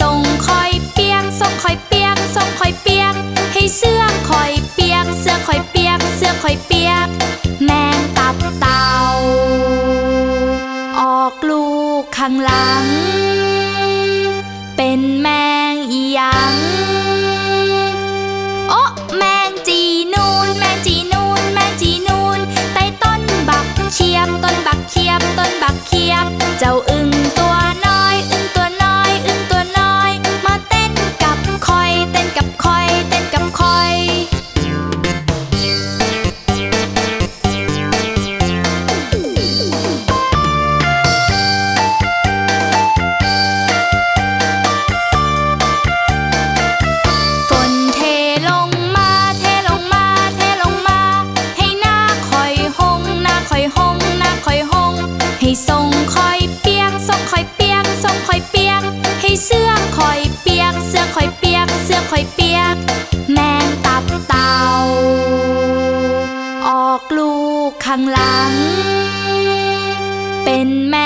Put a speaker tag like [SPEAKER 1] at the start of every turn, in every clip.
[SPEAKER 1] ส่งคอยเปียงส่งคอยเปียงส่งคอยเปียง ให้เสื้อคอย ให้ทรงคอยเปียกทรงคอยเปียกทรงคอยเปียก ให้เสื้อคอยเปียก เสื้อคอยเปียก เสื้อคอยเปียก แมงตับเต่าออกลูกข้างหลัง เป็นแม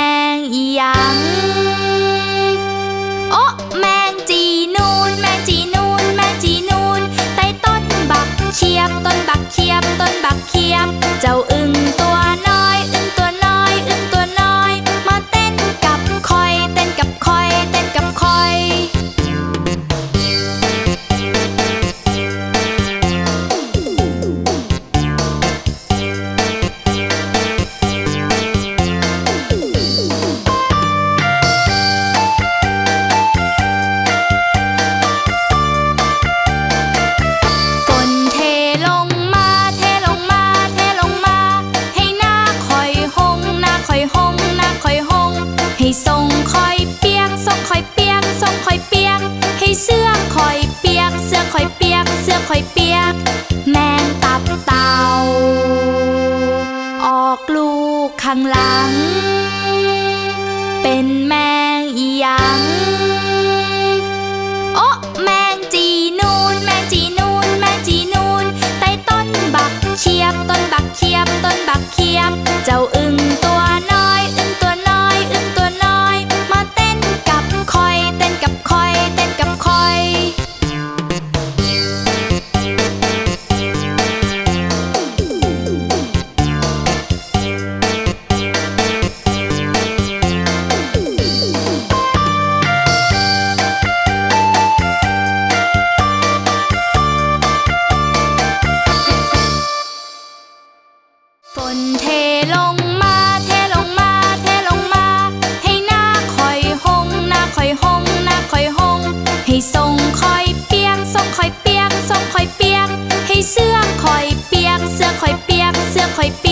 [SPEAKER 1] คอยเปียกทรงคอยเปียกทรงคอยเปียก ให้เสื้อคอยเปียก เสื้อคอยเปียก เสื้อคอยเปียก แมงตับเต่าออกลูกข้างหลัง เป็นแมง นเทลงมา เทลงมา เทลงมา ให้หน้าคอยหงหน้าคอยหงหน้าคอยหง ให้ทรงคอยเปียกทรงคอยเปียกทรงคอยเปียกให้เสื้อคอยเปียกเสื้อคอยเปียกเสื้อคอยเปี